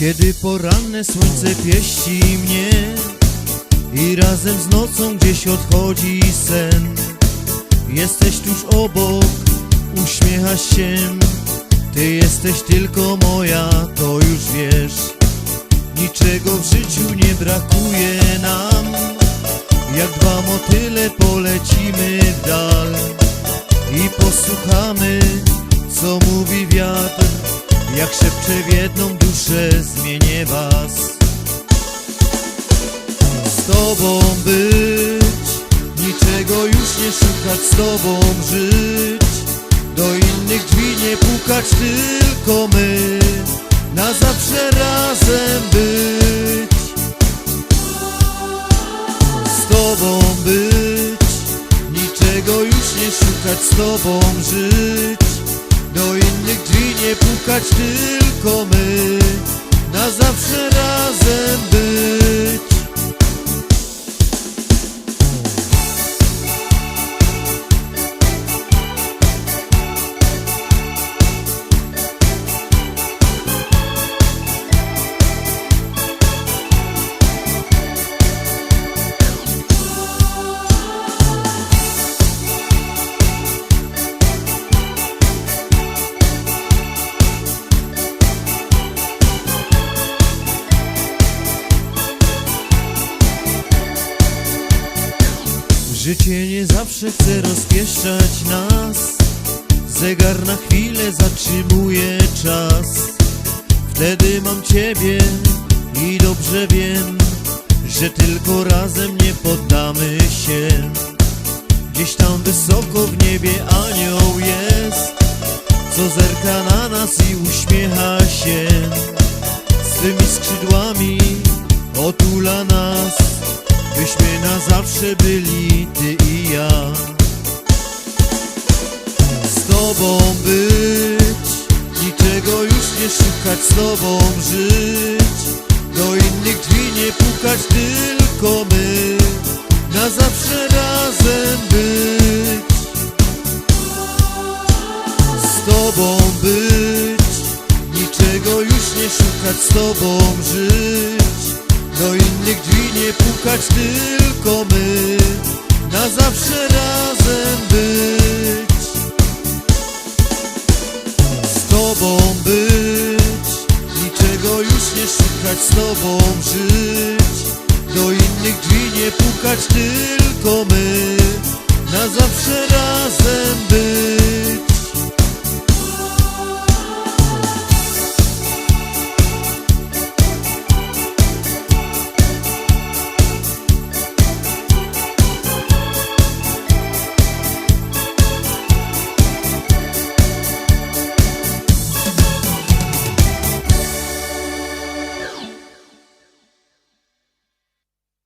Kiedy poranne słońce pieści mnie I razem z nocą gdzieś odchodzi sen Jesteś tuż obok, uśmiechasz się. Ty jesteś tylko moja, to już wiesz. Niczego w życiu nie brakuje nam. Jak dwa motyle polecimy w dal I posłuchamy, co mówi wiatr Jak szepcze w jedną duszę, zmienię was. Z tobą być Niczego już nie szukać, z tobą żyć. Do innych drzwi nie pukać, tylko my Na zawsze razem być. Z tobą być Niczego już nie szukać, z tobą żyć pukać, tylko my Na zawsze razem być Życie nie zawsze chce rozpieszczać nas. Zegar na chwilę zatrzymuje czas. Wtedy mam ciebie i dobrze wiem Że tylko razem nie poddamy się. Gdzieś tam wysoko w niebie anioł jest Co zerka na nas i uśmiecha Byśmy na zawsze byli ty i ja. Z tobą być Niczego już nie szukać Z tobą żyć. Do innych drzwi nie pukać Tylko my Na zawsze razem być. Z tobą być Niczego już nie szukać Z tobą żyć pukać, tylko my Na zawsze razem być. Z tobą być Niczego już nie szukać, z tobą żyć. Do innych drzwi nie pukać, tylko my